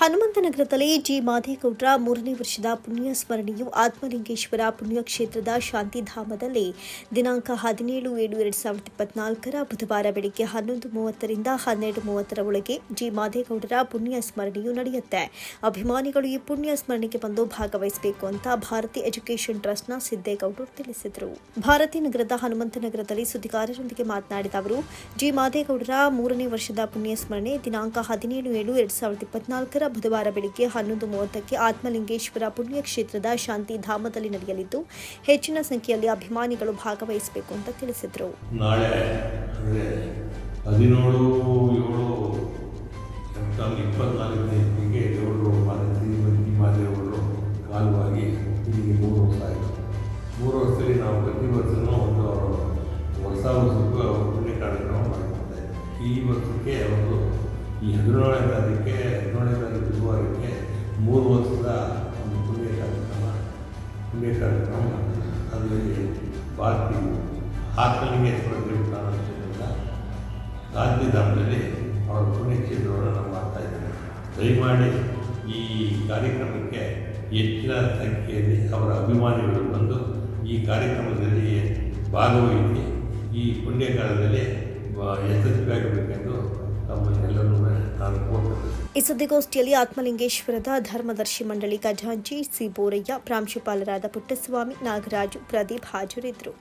ಹನುಮಂತನಗರದಲ್ಲಿ G. ಮಾದೇಗೌಡರ ಮೂರನೇ ವರ್ಷದ ಪುಣ್ಯ ಸ್ಮರಣೆಯು ಆತ್ಮಲಿಂಗೇಶ್ವರ ಪುಣ್ಯಕ್ಷೇತ್ರದ ಶಾಂತಿಧಾಮದಲ್ಲಿ ದಿನಾಂಕ ಹದಿನೇಳು ಏಳು ಎರಡು ಸಾವಿರದ ಇಪ್ಪತ್ನಾಲ್ಕರ ಬುಧವಾರ ಬೆಳಗ್ಗೆ ಹನ್ನೊಂದು ಮೂವತ್ತರಿಂದ ಹನ್ನೆರಡು ಮೂವತ್ತರ ಒಳಗೆ ಜಿ. ಮಾದೇಗೌಡರ ಪುಣ್ಯ ಸ್ಮರಣೆಯು ನಡೆಯುತ್ತೆ. ಅಭಿಮಾನಿಗಳು ಈ ಪುಣ್ಯ ಸ್ಮರಣೆಗೆ ಬಂದು ಭಾಗವಹಿಸಬೇಕು ಅಂತ ಭಾರತಿ ಎಜುಕೇಷನ್ ಟ್ರಸ್ಟ್ನ ಸಿದ್ದೇಗೌಡರು ತಿಳಿಸಿದರು. ಭಾರತೀ ನಗರದ ಹನುಮಂತನಗರದಲ್ಲಿ ಸುದ್ದಿಗಾರರೊಂದಿಗೆ ಮಾತನಾಡಿದ ಅವರು, ಜಿ. ಮಾದೇಗೌಡರ ಮೂರನೇ ವರ್ಷದ ಪುಣ್ಯ ಸ್ಮರಣೆ ದಿನಾಂಕ ಹದಿನೇಳು ಏಳು ಎರಡು ಸಾವಿರದ ಇಪ್ಪತ್ನಾಲ್ಕರ ಬುಧವಾರ ಬೆಳಿಗ್ಗೆ ಹನ್ನೊಂದು ಮೂವತ್ತಕ್ಕೆ ಆತ್ಮಲಿಂಗೇಶ್ವರ ಪುಣ್ಯಕ್ಷೇತ್ರದ ಶಾಂತಿಧಾಮದಲ್ಲಿ ನಡೆಯಲಿದ್ದು, ಹೆಚ್ಚಿನ ಸಂಖ್ಯೆಯಲ್ಲಿ ಅಭಿಮಾನಿಗಳು ಭಾಗವಹಿಸಬೇಕು ಅಂತ ತಿಳಿಸಿದರು. ನಾಳೆ ಹದಿನೇಳು, ಏಳು ಇಪ್ಪತ್ನಾಲ್ಕನೇ ಮಂಜಿ ಮಾದೇವರು ಕಾಲವಾಗಿ ಇಲ್ಲಿಗೆ ಮೂರು ವರ್ಷ ಆಯಿತು. ಮೂರು ವರ್ಷದಲ್ಲಿ ನಾವು ಪ್ರತಿ ವರ್ಷನೂ ಒಂದು ಹೊಸ ವರ್ಷಕ್ಕೂ ಪುಣ್ಯ ಕಾರ್ಯಕ್ರಮ ಮಾಡ್ತಾ ಈ ವರ್ಷಕ್ಕೆ ಒಂದು ಈ ಹದಿನೇಳನೇ ತಾರೀಕಿಗೆ ಹದಿನೇಳನೇ ತಾರೀಕು ಮೂರು ವರ್ಷದ ಒಂದು ಪುಣ್ಯ ಕಾರ್ಯಕ್ರಮ ಪುಣ್ಯ ಕಾರ್ಯಕ್ರಮ ಅದರಲ್ಲಿ ಭಾರತೀಯ ಆತ್ಮಲಿಂಗೇಶ್ವರ ದೇವಸ್ಥಾನದಿಂದ ಗಾಂಧಿಧಾಮದಲ್ಲಿ ಅವರ ಪುಣ್ಯಕ್ಷೇತ್ರವನ್ನು ಮಾಡ್ತಾ ಇದ್ದೇವೆ. ದಯಮಾಡಿ ಈ ಕಾರ್ಯಕ್ರಮಕ್ಕೆ ಹೆಚ್ಚಿನ ಸಂಖ್ಯೆಯಲ್ಲಿ ಅವರ ಅಭಿಮಾನಿಗಳು ಬಂದು ಈ ಕಾರ್ಯಕ್ರಮದಲ್ಲಿ ಭಾಗವಹಿಸಿ ಈ ಪುಣ್ಯಕಾಲದಲ್ಲಿ ಕಾಲದಲ್ಲಿ ಯಶಸ್ವಿಯಾಗಬೇಕೆಂದು ತಮ್ಮನ್ನೆಲ್ಲರೂ ಈ ಸುದ್ದಿಗೋಷ್ಠಿಯಲ್ಲಿ ಆತ್ಮಲಿಂಗೇಶ್ವರದ ಧರ್ಮದರ್ಶಿ ಮಂಡಳಿ ಖಜಾಂಚಿ ಸಿ ಬೋರಯ್ಯ ಪ್ರಾಂಶುಪಾಲರಾದ ಪುಟ್ಟಸ್ವಾಮಿ ನಾಗರಾಜು ಪ್ರದೀಪ್ ಹಾಜರಿದ್ದರು.